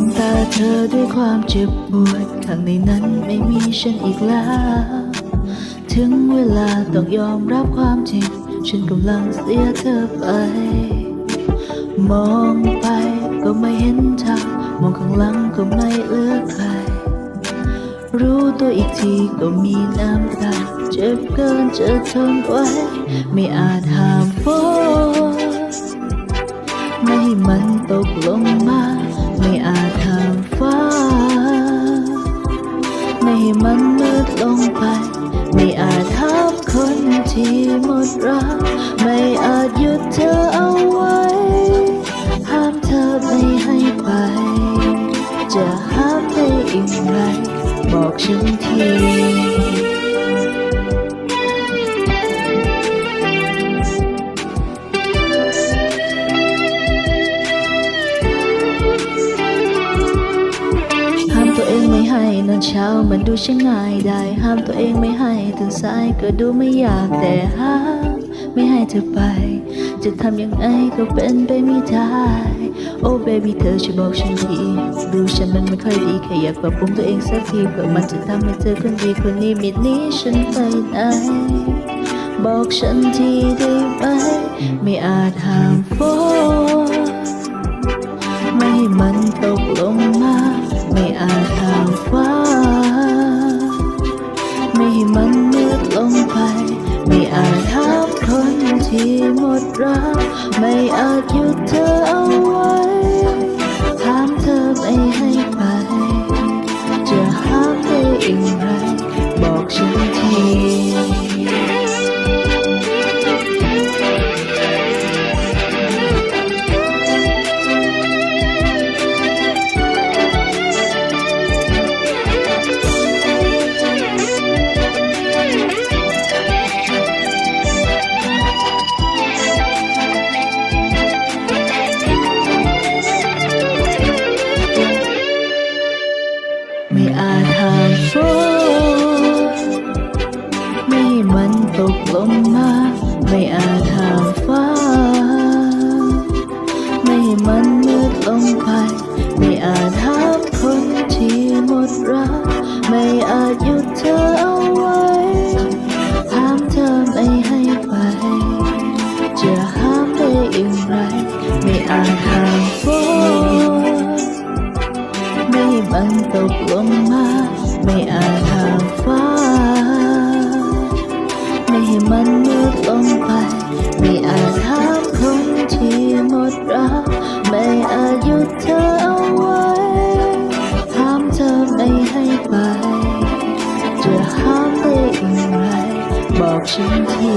งตาเธอด้วยความเจ็บปวด ข้างในนั้นไม่มีฉันอีกแล้ว ถึงเวลาต้องยอมรับความจริง ฉันกำลังเสียเธอไป มองไปก็ไม่เห็นทาง มองข้างหลังก็ไม่เหลือใคร รู้ตัวอีกทีก็มีน้ำตา เจ็บเกินจะทนไว้ ไม่อาจห้ามฝน่มันมืดลงไป ไม่อาจห้ามคนที่หมดรัก ไม่อาจหยุดเธอเอาไว้ ห้ามเธอไม่ให้ไป จะห้ามได้อีกไร บอกฉันที ให้นอนเช้ามันดูช่างง่ายได้ ห้ามตัวเองไม่ให้ตื่นสายก็ดูไม่อยากแต่ห้ามไม่ให้เธอไป จะทำยังไงก็เป็นไปไม่ได้ โอ้เบบี้เธอช่วยบอกฉันทีดูฉันมันไม่ค่อยดีแค่อยากปรับปรุงตัวเองสักทีเพื่อมันจะทำให้เธอคนดีคนนี้มิดนี้ฉันไปไหนบอกฉันทีได้ไหมไม่อาจห้ามฝนไม่ให้มันโต รัก ไม่อาจหยุดเธอเอาไว้ ถามเธอไม่ให้ไป จะหาเธออย่างไร บอกฉันที ม่ให้มันตกลงมา ไม่อาจหามฟ้า ไม่ให้มันมืดลงไป ไม่อาจหามคนที่หมดรัก ไม่อาจหยุดเธอเอาไว้ห้ามเธอไม่ให้ไป จะห้ามได้อย่างไร ไม่อาจหามฝนไม่ให้มันตกลงมา ไม่อาจหามฟ้า ให้มันมืดลงไป ไม่อาจหามคนที่หมดรัก ไม่อาจหยุดเธอเอาไว้ห้ามเธอไม่ให้ไป จะห้ามได้อย่างไร บอกฉันที